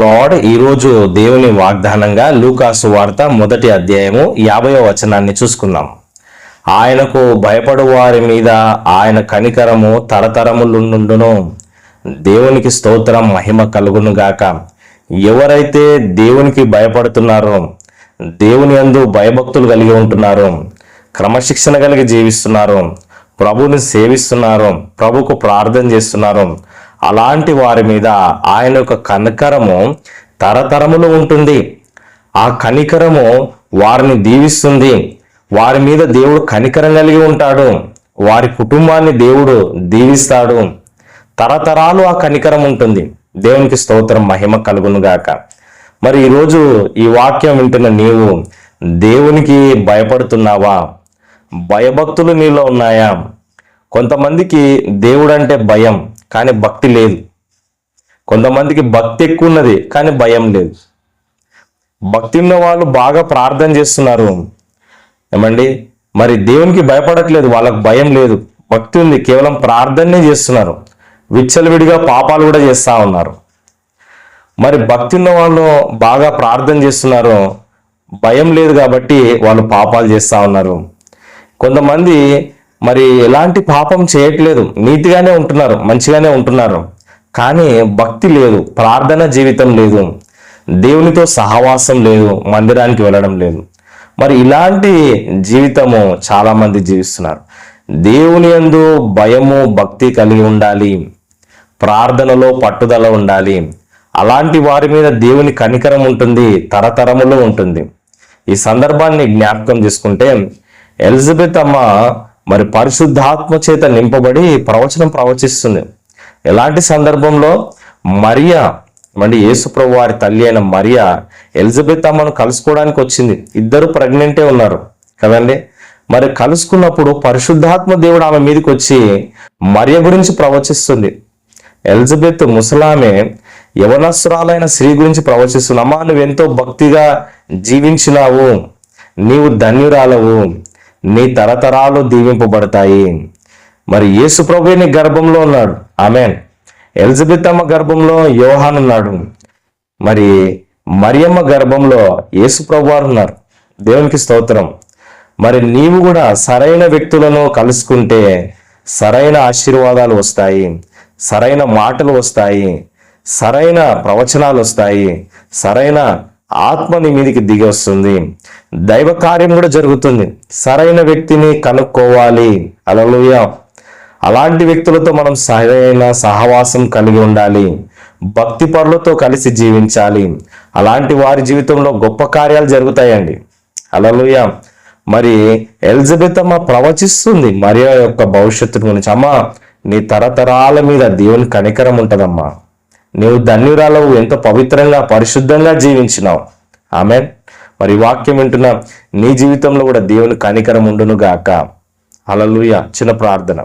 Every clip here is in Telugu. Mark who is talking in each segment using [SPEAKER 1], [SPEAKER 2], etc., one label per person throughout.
[SPEAKER 1] లార్డ్ ఈరోజు దేవుని వాగ్దానంగా లూకాసు వార్త మొదటి అధ్యాయము యాభయో వచనాన్ని చూసుకుందాం. ఆయనకు భయపడు వారి మీద ఆయన కనికరము తరతరములుండును. దేవునికి స్తోత్రం మహిమ కలుగును గాక. ఎవరైతే దేవునికి భయపడుతున్నారో దేవుని అందు భయభక్తులు కలిగి ఉంటున్నారో క్రమశిక్షణ కలిగి జీవిస్తున్నారో ప్రభుని సేవిస్తున్నారో ప్రభుకు ప్రార్థన చేస్తున్నారో అలాంటి వారి మీద ఆయన యొక్క కనికరము తరతరములు ఉంటుంది. ఆ కనికరము వారిని దీవిస్తుంది. వారి మీద దేవుడు కనికరం కలిగి ఉంటాడు. వారి కుటుంబాన్ని దేవుడు దీవిస్తాడు. తరతరాలు ఆ కనికరం ఉంటుంది. దేవునికి స్తోత్రం మహిమ కలుగును గాక. మరి ఈరోజు ఈ వాక్యం వింటున్న నీవు దేవునికి భయపడుతున్నావా? భయభక్తులు నీలో ఉన్నాయా? కొంతమందికి దేవుడంటే భయం. కానీ భక్తి లేదు. కొంతమందికి భక్తి ఎక్కువ ఉన్నది కానీ భయం లేదు. భక్తి ఉన్న వాళ్ళు బాగా ప్రార్థన చేస్తున్నారు. ఏమండి? మరి దేవునికి భయపడట్లేదు వాళ్ళకు భయం లేదు. భక్తి ఉంది కేవలం ప్రార్థనే చేస్తున్నారు. విచ్చలవిడిగా పాపాలు కూడా చేస్తూ ఉన్నారు. మరి భక్తి ఉన్న వాళ్ళు బాగా ప్రార్థన చేస్తున్నారు. భయం లేదు కాబట్టి వాళ్ళు పాపాలు చేస్తూ ఉన్నారు. కొంతమంది మరి ఎలాంటి పాపం చేయట్లేదు. నీతిగానే ఉంటున్నారు మంచిగానే ఉంటున్నారు. కానీ భక్తి లేదు ప్రార్థన జీవితం లేదు. దేవునితో సహవాసం లేదు మందిరానికి వెళ్ళడం లేదు. మరి ఇలాంటి జీవితము చాలామంది జీవిస్తున్నారు. దేవుని యందు భయము భక్తి కలిగి ఉండాలి. ప్రార్థనలో పట్టుదల ఉండాలి. అలాంటి వారి మీద దేవుని కనికరం ఉంటుంది తరతరములో ఉంటుంది. ఈ సందర్భాన్ని జ్ఞాపకం చేసుకుంటే ఎలిజబెత్ అమ్మ మరి పరిశుద్ధాత్మ చేత నింపబడి ప్రవచనం ప్రవచిస్తుంది. ఎలాంటి సందర్భంలో మరియా మరి యేసుప్రభు వారి తల్లి అయిన మరియా ఎలిజబెత్ అమ్మను కలుసుకోవడానికి వచ్చింది. ఇద్దరు ప్రెగ్నెంటే ఉన్నారు. కదండి? మరి కలుసుకున్నప్పుడు పరిశుద్ధాత్మ దేవుడు ఆమె మీదకి వచ్చి మరియ గురించి ప్రవచిస్తుంది. ఎలిజబెత్ ముసలామె యవనస్సురాలైన స్త్రీ గురించి ప్రవచిస్తుంది. అమ్మా నువ్వు ఎంతో భక్తిగా జీవించినావు. నీవు ధన్యురాలవు. నీ తరతరాలు దీవింపబడతాయి. మరి యేసు ప్రభు నీ గర్భంలో ఉన్నాడు. ఆమె ఎలిజబెత్ అమ్మ గర్భంలో యోహాన్ ఉన్నాడు. మరి మరియమ్మ గర్భంలో యేసు ప్రభు వారు ఉన్నారు. దేవునికి స్తోత్రం. మరి నీవు కూడా సరైన వ్యక్తులను కలుసుకుంటే సరైన ఆశీర్వాదాలు వస్తాయి. సరైన మాటలు వస్తాయి. సరైన ప్రవచనాలు వస్తాయి. సరైన ఆత్మ నీ మీదకి దిగి వస్తుంది. దైవ కార్యం కూడా జరుగుతుంది. సరైన వ్యక్తిని కనుక్కోవాలి. అలలుయ అలాంటి వ్యక్తులతో మనం సరైన సహవాసం కలిగి ఉండాలి. భక్తి పరులతో కలిసి జీవించాలి. అలాంటి వారి జీవితంలో గొప్ప కార్యాలు జరుగుతాయండి. అలలుయ మరి ఎలిజబెత్ అమ్మ ప్రవచిస్తుంది మరియా యొక్క భవిష్యత్తు గురించి. అమ్మ నీ తరతరాల మీద దేవుని కనికరం ఉంటుందమ్మా. నీవు ధన్యురాలవు ఎంతో పవిత్రంగా పరిశుద్ధంగా జీవించినావు. ఆమెన్. మరి వాక్యం వింటున్నా నీ జీవితంలో కూడా దేవుని కనికరం ఉండును గాక. అలలుయ చిన్న ప్రార్థన.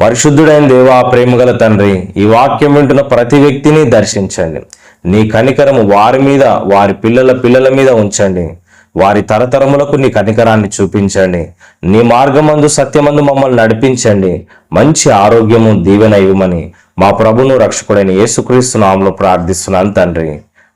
[SPEAKER 1] పరిశుద్ధుడైన దేవా ప్రేమగల తండ్రి ఈ వాక్యం వింటున్న ప్రతి వ్యక్తిని దర్శించండి. నీ కనికరము వారి మీద వారి పిల్లల పిల్లల మీద ఉంచండి. వారి తరతరములకు నీ కనికరాన్ని చూపించండి. నీ మార్గమందు సత్యమందు మమ్మల్ని నడిపించండి. మంచి ఆరోగ్యము దీవెన ఇవ్వమని మా ప్రభును రక్షకుడైన యేసుక్రీస్తు నామలో ప్రార్థిస్తున్నాను తండ్రి.